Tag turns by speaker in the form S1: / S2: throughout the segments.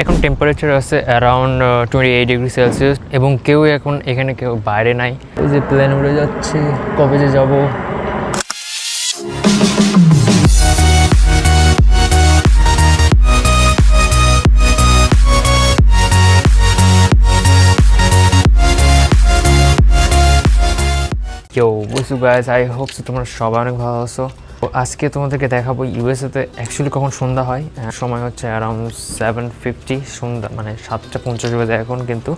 S1: এখন টেম্পারেচার আছে around twenty eight degree Celsius এবং কেউ এখন এখানে কেউ বাইরে নাই। এই যে প্লেন উড়ে যাচ্ছে, কবে যে যাব? কেউ বুঝু গাইজ আই হোপ তোমরা সবাই অনেক ভালো আছো। আজকে তোমাদেরকে দেখাবো ইউএসএতে অ্যাকচুয়ালি কখন সন্ধ্যা হয় সময় হচ্ছে অ্যারাউন্ড সেভেন ফিফটি সন্ধ্যা মানে সাতটা পঞ্চাশ বাজে এখন কিন্তু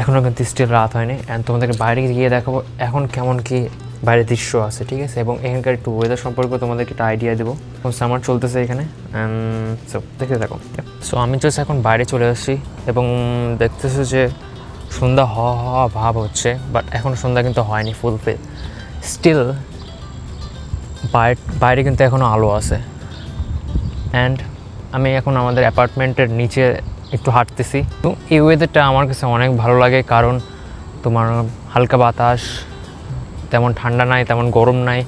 S1: এখনও কিন্তু স্টিল রাত হয়নি। অ্যান্ড তোমাদেরকে বাইরে গিয়ে দেখাবো এখন কেমন কি বাইরের দৃশ্য আছে, ঠিক আছে? এবং এখানকার একটু ওয়েদার সম্পর্কে তোমাদেরকে একটা আইডিয়া দেবো। এখন সামার চলতেছে এখানে সো দেখতে থাকো। সো আমি জাস্ট এখন বাইরে চলে আসছি, এবং দেখতেছো যে সন্ধ্যা হওয়া হওয়া ভাব হচ্ছে বাট এখন সন্ধ্যা কিন্তু হয়নি ফুলফিল স্টিল বাইরে কিন্তু এখনও আলো আছে। অ্যান্ড আমি এখন আমাদের অ্যাপার্টমেন্টের নিচে একটু হাঁটতেছি। এবং এই ওয়েদারটা আমার কাছে অনেক ভালো লাগে কারণ তোমার হালকা বাতাস, তেমন ঠান্ডা নাই, তেমন গরম নাই।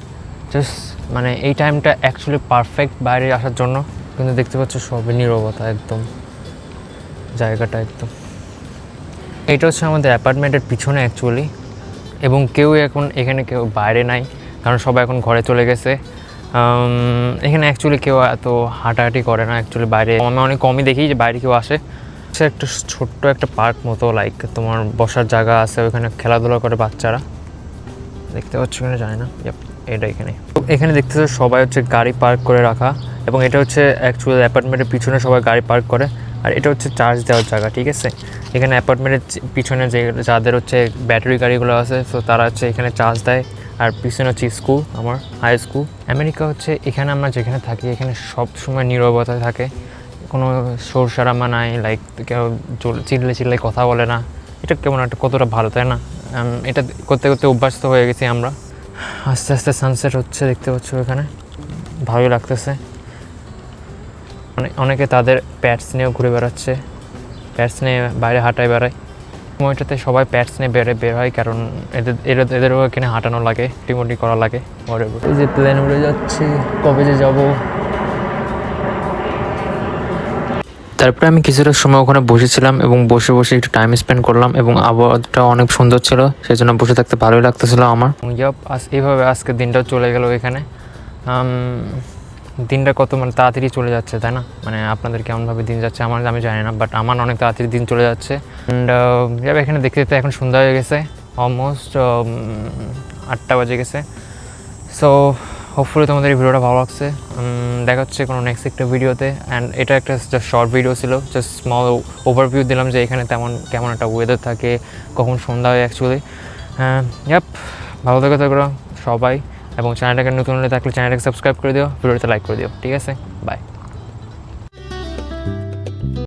S1: জাস্ট মানে এই টাইমটা অ্যাকচুয়ালি পারফেক্ট বাইরে আসার জন্য। কিন্তু দেখতে পাচ্ছ সবই নীরবতা একদম। জায়গাটা একদম। এটা হচ্ছে আমাদের অ্যাপার্টমেন্টের পিছনে অ্যাকচুয়ালি এবং কেউ এখন এখানে কেউ বাইরে নাই। কারণ সবাই এখন ঘরে চলে গেছে। এখানে অ্যাকচুয়ালি কেউ এত হাঁটাহাঁটি করে না অ্যাকচুয়ালি বাইরে। আমি অনেক কমই দেখি যে বাইরে কেউ আসে। সে একটা ছোট্ট একটা পার্ক মতো লাইক তোমার বসার জায়গা আছে ওইখানে খেলাধুলা করে বাচ্চারা। দেখতে পাচ্ছ কিনা জানি না। এটা এখানে। এখানে দেখতেছো সবাই হচ্ছে গাড়ি পার্ক করে রাখা এবং এটা হচ্ছে অ্যাকচুয়ালি অ্যাপার্টমেন্টের পিছনে সবাই গাড়ি পার্ক করে। আর এটা হচ্ছে চার্জ দেওয়ার জায়গা, ঠিক আছে? এখানে অ্যাপার্টমেন্টের পিছনে যে, যাদের হচ্ছে ব্যাটারি গাড়িগুলো আছে, তো তারা হচ্ছে এখানে চার্জ দেয়। আর পিছনে হচ্ছে স্কুল, আমার হাই স্কুল আমেরিকা হচ্ছে এখানে আমরা যেখানে থাকি, এখানে সব সময় নীরবতা থাকে। কোনো সরসারামা নাই লাইক কেউ চল- চিল্লে চিল্লে কথা বলে না। এটা কেমন একটা কতটা ভালো, তাই না? এটা করতে করতে অভ্যস্ত হয়ে গেছি আমরা। আস্তে আস্তে সানসেট হচ্ছে, দেখতে পাচ্ছ এখানে। ভালোই লাগতেছে। অনেক অনেকে তাদের প্যাটস নিয়েও ঘুরে বেড়াচ্ছে। প্যাটস নিয়ে বাইরে হাঁটায় বেড়ায়। সময়টাতে সবাই প্যাটস নিয়ে বেড়ে বের হয় কারণ এদের এদের এদেরও এখানে হাঁটানো লাগে টিমোটি করা লাগে এই যে প্লেন উড়ে যাচ্ছে কবে যে যাব। তারপরে আমি কিছুটা সময় ওখানে বসেছিলাম এবং বসে বসে একটু টাইম স্পেন্ড করলাম এবং আবহাওয়াটা অনেক সুন্দর ছিল সেই জন্য বসে থাকতে ভালোই লাগতেছিল আমার। এইভাবে আজকে দিনটাও চলে গেল এখানে। দিনটা কত মানে তাড়াতাড়ি চলে যাচ্ছে, তাই না? মানে আপনাদের কেমনভাবে দিন যাচ্ছে আমার আমি জানি না বাট আমার অনেক তাড়াতাড়ি দিন চলে যাচ্ছে। অ্যান্ড এখানে দেখতে দেখতে এখন সন্ধ্যা হয়ে গেছে অলমোস্ট আটটা বাজে গেছে। সো হোপফুলি তোমাদের এই ভিডিওটা ভালো লাগছে। দেখা হচ্ছে কোনো নেক্সট একটা ভিডিওতে। অ্যান্ড এটা একটা জাস্ট শর্ট ভিডিও ছিল জাস্ট স্মল ওভারভিউ দিলাম যে এখানে তেমন, কেমন একটা ওয়েদার থাকে, কখন সন্ধ্যা হয় অ্যাকচুয়ালি হ্যাঁ ইয়াপ ভালো থাকে থাকো সবাই। এবং চ্যানেলটাকে নতুন হলে থাকলে চ্যানেলটাকে সাবস্ক্রাইব করে দিও ভিডিওতে লাইক করে দিও ঠিক আছে